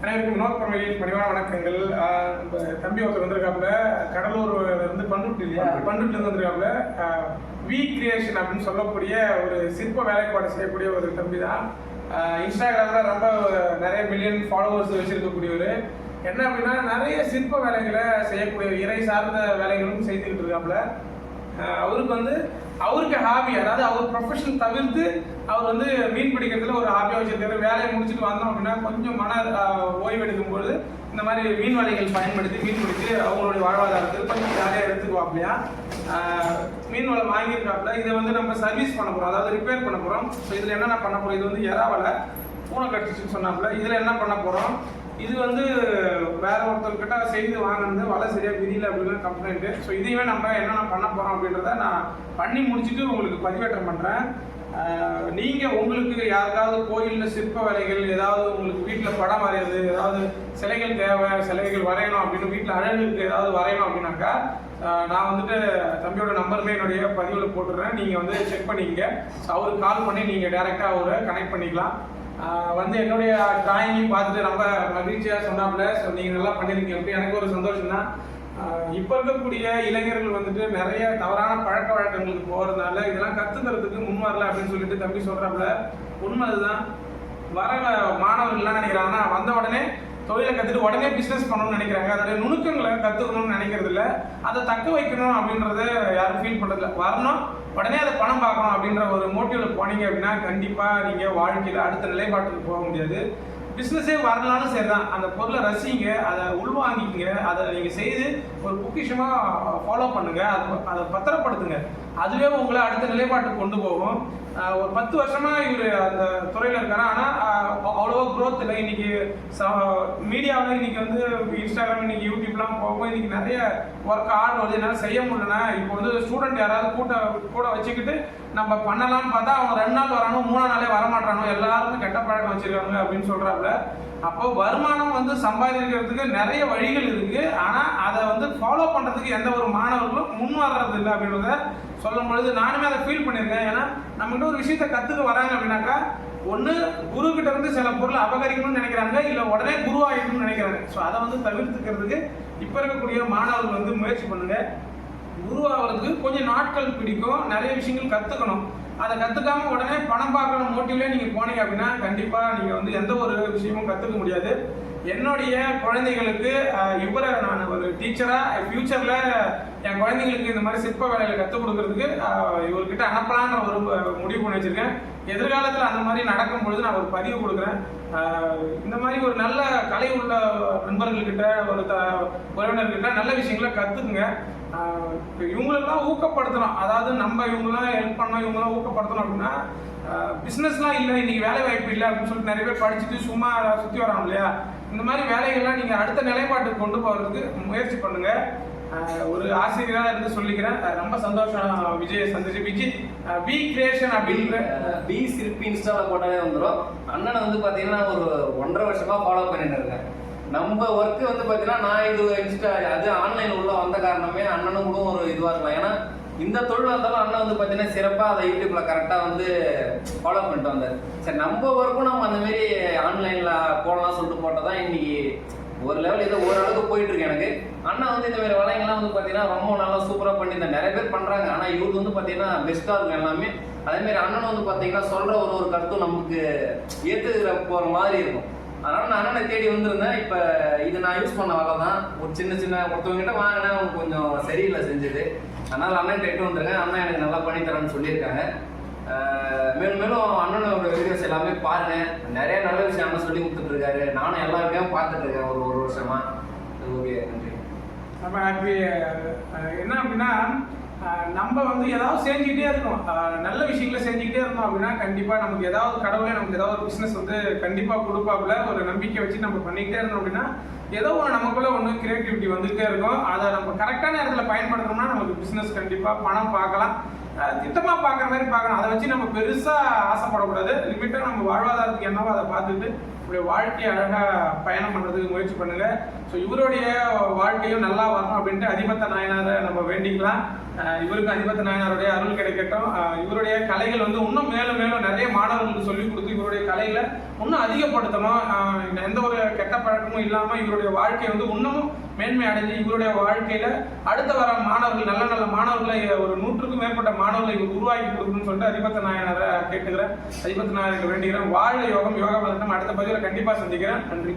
அனைவருக்கும் வினோத் பரமையின் பணிவான வணக்கங்கள். தம்பி ஒருத்தர் வந்திருக்காப்புல. கடலூர் இருந்து பண்ருட்டி இல்லையா? பண்ருட்டில இருந்து வந்திருக்காப்புல. வி கிரியேஷன் அப்படின்னு சொல்லக்கூடிய ஒரு சிற்ப வேலைப்பாடு செய்யக்கூடிய ஒரு தம்பி தான் இன்ஸ்டாகிராம்ல ரொம்ப நிறைய மில்லியன் ஃபாலோவர்ஸ் வச்சிருக்கக்கூடியவர். என்ன அப்படின்னா நிறைய சிற்ப வேலைகளை செய்யக்கூடிய இறை சார்ந்த வேலைகளும் செய்துக்கிட்டு இருக்காப்புல. அவருக்கு வந்து அவருக்கு ஹாபி அதாவது அவர் ப்ரொஃபஷன் தவிர்த்து அவர் வந்து மீன் பிடிக்கிறதுல ஒரு ஹாபியாக வச்சிருக்காரு. வேலையை முடிச்சுட்டு வந்தோம் அப்படின்னா கொஞ்சம் மன ஆஹ் ஓய்வு எடுக்கும்போது இந்த மாதிரி மீன் வலைகள் பயன்படுத்தி மீன் பிடிச்சி அவங்களுடைய வாழ்வாதாரத்துக்கு கொஞ்சம் ஜாலியாக எடுத்துக்குவாப்லையா? மீன் வலை வாங்கியிருக்காப்புல இதை வந்து நம்ம சர்வீஸ் பண்ண போகிறோம் அதாவது ரிப்பேர் பண்ண போகிறோம் ஸோ இதில் என்னென்ன பண்ண போகிறோம் இது வந்து எறாவலை பூனை கடிச்சிச்சுன்னு சொன்னாப்புல இதில் என்ன பண்ண போகிறோம் இது வந்து வேற ஒருத்தர்கிட்ட செய்து வாங்கினது வலை சரியாக விரியல அப்படின்னு கம்ப்ளைண்ட்டு ஸோ இதையுமே நம்ம என்னென்ன பண்ண போகிறோம் அப்படின்றத நான் பண்ணி முடிச்சுட்டு உங்களுக்கு பதிவேற்றம் பண்ணுறேன் நீங்கள் உங்களுக்கு யாருக்காவது கோயிலில் சிற்ப வேலைகள் ஏதாவது உங்களுக்கு வீட்டில் படம் வரையிறது ஏதாவது சிலைகள் தேவை சிலைகள் வரையணும் அப்படின்னு வீட்டில் அழகுக்கு ஏதாவது வரையணும் அப்படின்னாக்கா நான் வந்துட்டு தம்பியோட நம்பருமே என்னுடைய பதிவில் போட்டுடுறேன் நீங்கள் வந்து செக் பண்ணிக்கங்க. ஸோ அவருக்கு கால் பண்ணி நீங்கள் டேரெக்டாக அவரை கனெக்ட் பண்ணிக்கலாம். வந்து என்னுடைய டிராயிங்கையும் பார்த்துட்டு ரொம்ப மகிழ்ச்சியாக சொன்னாப்புல. ஸோ நீங்கள் நல்லா பண்ணியிருக்கீங்க அப்படி எனக்கு ஒரு சந்தோஷம் தான் இப்போ இருக்கக்கூடிய இளைஞர்கள் வந்துட்டு நிறைய தவறான பழக்க வழக்கங்களுக்கு போகிறதுனால இதெல்லாம் கற்றுக்கிறதுக்கு முன் வரல அப்படின்னு சொல்லிட்டு தம்பி சொல்கிறாப்புல உண்மை அதுதான். வர மாணவர்கள்லாம் நினைக்கிறாங்கன்னா வந்த உடனே தொழிலை கற்றுட்டு உடனே பிஸ்னஸ் பண்ணணும்னு நினைக்கிறாங்க. அதோடைய நுணுக்கங்களை கற்றுக்கணும்னு நினைக்கிறது இல்லை அதை தக்க வைக்கணும் அப்படின்றத யாரும் ஃபீல் பண்ணுறதில்ல வரணும் உடனே அதை பணம் பார்க்கணும் அப்படின்ற ஒரு மோட்டிவில் போனீங்க அப்படின்னா கண்டிப்பாக நீங்கள் வாழ்க்கையில் அடுத்த நிலைப்பாட்டுக்கு போக முடியாது. பிஸ்னஸே வரனாலும் சரி தான் அந்த பொருளை ரசிங்க அதை உள்வாங்கிக்கங்க அதை நீங்கள் செய்து ஒரு பொக்கிஷமாக ஃபாலோ பண்ணுங்க. அதை அதை பத்திரப்படுத்துங்க. அதுவே உங்களை அடுத்த நிலைப்பாட்டுக்கு கொண்டு போகும். ஒரு பத்து வருஷமாக இவர் அந்த துறையில் இருக்காரு. ஆனால் அவ்வளோவா இல்லை இன்னைக்கு மீடியாவில் இன்னைக்கு வந்து இன்ஸ்டாகிராம் இன்னைக்கு யூடியூப்லாம் போகும். இன்னைக்கு நிறைய ஒர்க் ஆர்டர் வருது என்னால் செய்ய முடியலன்னா இப்போ வந்து ஸ்டூடெண்ட் யாராவது கூட்ட கூட வச்சுக்கிட்டு நம்ம பண்ணலாம்னு பார்த்தா அவங்க ரெண்டு நாள் வரானோ மூணு நாளே வரமாட்டானோ எல்லாருமே கெட்ட பழக்கம் வச்சிருக்காங்க அப்படின்னு சொல்கிறாப்புல அப்போ வருமானம் வந்து சம்பாதிக்கிறதுக்கு நிறைய வழிகள் இருக்கு. ஆனால் அதை வந்து ஃபாலோ பண்ணுறதுக்கு எந்த ஒரு மாணவர்களும் முன் வர்றது இல்லை அப்படின்றத சொல்லும் பொழுது நானுமே அதை ஃபீல் பண்ணியிருக்கேன். ஏன்னா நம்மகிட்ட ஒரு விஷயத்த கற்றுக்க வராங்க அப்படின்னாக்கா ஒன்று குரு கிட்ட இருந்து சில பொருளை அபகரிக்கணும்னு நினைக்கிறாங்க இல்லை உடனே குரு நினைக்கிறாங்க. ஸோ அதை வந்து தவிர்த்துக்கிறதுக்கு இப்போ இருக்கக்கூடிய மாணவர்கள் வந்து முயற்சி பண்ணுங்க. குருவாகிறதுக்கு கொஞ்சம் நாட்கள் பிடிக்கும். நிறைய விஷயங்கள் கற்றுக்கணும் அதை கற்றுக்காம உடனே பணம் பார்க்கணும் மோட்டிவ்லேயே நீங்கள் போனீங்க அப்படின்னா கண்டிப்பாக நீங்கள் வந்து எந்த ஒரு விஷயமும் கற்றுக்க முடியாது. என்னுடைய குழந்தைகளுக்கு இவரை நான் டீச்சராக ஃப்யூச்சரில் என் குழந்தைங்களுக்கு இந்த மாதிரி சிற்ப வேலைகளை கற்றுக் கொடுக்கறதுக்கு இவர்கிட்ட அனுப்பலான்னு ஒரு முடிவு பண்ணி வச்சிருக்கேன். எதிர்காலத்தில் அந்த மாதிரி நடக்கும் பொழுது நான் ஒரு பதிவு கொடுக்குறேன். இந்த மாதிரி ஒரு நல்ல கலை உள்ள நண்பர்கள்கிட்ட ஒரு த உறவினர்கிட்ட நல்ல விஷயங்களை கற்றுக்குங்க இவங்களெல்லாம் ஊக்கப்படுத்தணும். அதாவது நம்ம இவங்களாம் ஹெல்ப் பண்ணோம் இவங்களாம் ஊக்கப்படுத்தணும் அப்படின்னா பிஸ்னஸ்லாம் இல்லை இன்னைக்கு வேலை வாய்ப்பு இல்லை அப்படின்னு சொல்லிட்டு நிறைய பேர் படிச்சுட்டு சும்மா சுற்றி வராங்க இல்லையா? இந்த மாதிரி வேலைகள்லாம் நீங்கள் அடுத்த நிலைப்பாட்டுக்கு கொண்டு போகிறதுக்கு முயற்சி பண்ணுங்க. ஒரு ஆசிரியராக இருந்து சொல்லிக்கிறேன். ரொம்ப சந்தோஷம் விஜய் சந்திச்சு. விஜய் பி கிரியேஷன் அப்படின்ற பி சிற்பி இன்ஸ்டால போட்டாலே வந்துடும் அண்ணனை வந்து பார்த்தீங்கன்னா ஒரு ஒன்றரை வருஷமாக ஃபாலோ பண்ணிட்டு இருக்கேன். நம்ம ஒர்க்கு வந்து பார்த்தீங்கன்னா நான் இது இன்ஸ்டா அது ஆன்லைன் உள்ள வந்த காரணமே அண்ணனும் கூட ஒரு இதுவாக இருக்கலாம். ஏன்னா இந்த தொழில் வந்தாலும் அண்ணன் வந்து பார்த்தீங்கன்னா சிறப்பாக அதை யூடியூப்ல கரெக்டாக வந்து ஃபாலோ பண்ணிட்டு வந்தார். சரி நம்ம ஒர்க்கும் நம்ம அந்த மாதிரி ஆன்லைனில் போடலாம் சொல்லிட்டு போட்டால் தான் இன்னைக்கு ஒரு லெவல் ஏதோ ஓரளவுக்கு போயிட்டு இருக்கு எனக்கு. அண்ணன் வந்து இந்த மாதிரி வளையங்கள்லாம் வந்து பார்த்தீங்கன்னா ரொம்ப நல்லா சூப்பரா பண்ணியிருந்தேன் நிறைய பேர் பண்ணுறாங்க ஆனால் இவருக்கு வந்து பார்த்தீங்கன்னா பெஸ்ட்டாக இருக்கும் எல்லாமே. அதேமாரி அண்ணன் வந்து பார்த்தீங்கன்னா சொல்கிற ஒரு ஒரு கருத்தும் நமக்கு ஏற்றுக்கிற போகிற மாதிரி இருக்கும். அதனால நான் அண்ணனை தேடி வந்திருந்தேன் இப்ப இது நான் யூஸ் பண்ண வலை தான் ஒரு சின்ன சின்ன ஒருத்தவங்க கிட்ட வாங்கினேன் அவங்க கொஞ்சம் சரியில்லை செஞ்சது. அதனால அண்ணன் கேட்டு வந்திருக்கேன் அண்ணன் எனக்கு நல்லா பண்ணி தரேன்னு சொல்லியிருக்காங்க. மேலும் மேலும் அண்ணனோட வீடியோஸ் எல்லாமே பாருங்க. நிறைய நல்ல விஷயம் அண்ணன் சொல்லி கொடுத்துட்டு இருக்காரு நானும் எல்லா வீடியோவும் பார்த்துட்டு இருக்கேன் ஒரு ஒரு வருஷமா. ஓகே நன்றி. நம்ம என்ன அப்படின்னா நம்ம வந்து ஏதாவது செஞ்சுக்கிட்டே இருக்கணும். நல்ல விஷயங்களை செஞ்சுக்கிட்டே இருந்தோம் அப்படின்னா கண்டிப்பாக நமக்கு ஏதாவது கடவுளே நமக்கு ஏதாவது ஒரு பிஸ்னஸ் வந்து கண்டிப்பாக கொடுப்பாப்புல. ஒரு நம்பிக்கை வச்சு நம்ம பண்ணிக்கிட்டே இருந்தோம் அப்படின்னா ஏதோ ஒன்று நமக்குள்ள ஒன்று கிரியேட்டிவிட்டி வந்துகிட்டே இருக்கும். அதை நம்ம கரெக்டான இடத்துல பயன்படுத்தணும்னா நமக்கு பிஸ்னஸ் கண்டிப்பாக பணம் பார்க்கலாம். திட்டமா பார்க்குற மாதிரி பார்க்கணும். அதை வச்சு நம்ம பெருசாக ஆசைப்படக்கூடாது. லிமிட்டா நம்ம வாழ்வாதாரத்துக்கு என்னவோ அதை பார்த்துட்டு உங்களுடைய வாழ்க்கையை அழகாக பயணம் பண்ணுறதுக்கு முயற்சி பண்ணுங்க. ஸோ இவருடைய வாழ்க்கையும் நல்லா வரணும் அப்படின்ட்டு அதிபத்த நாயனாரை நம்ம வேண்டிக்கலாம். இவருக்கு அதிபத்த நாயனாருடைய அருள் கிடைக்கட்டும். இவருடைய கலைகள் வந்து இன்னும் மேலும் மேலும் நிறைய மாணவர்களுக்கு சொல்லிக் கொடுத்து இவருடைய கலைகளை இன்னும் அதிகப்படுத்தணும் எந்த ஒரு கெட்ட பழக்கமும் இல்லாமல் இல்லாம இவருடைய வாழ்க்கை வந்து இன்னமும் மேன்மை அடைஞ்சு இவருடைய வாழ்க்கையில அடுத்த வர மாணவர்கள் நல்ல நல்ல மாணவர்களை ஒரு நூற்றுக்கும் மேற்பட்ட மாணவர்களை இவர் உருவாக்கி கொடுக்கணும்னு சொல்லிட்டு அதிபத்த நாயனரை கேட்டுக்கிறேன். அதிபத்த நாயனுக்கு வேண்டுகிறேன் வாழ யோகம் யோகா பதட்டம் அடுத்த பதிவில் கண்டிப்பா சந்திக்கிறேன். நன்றி.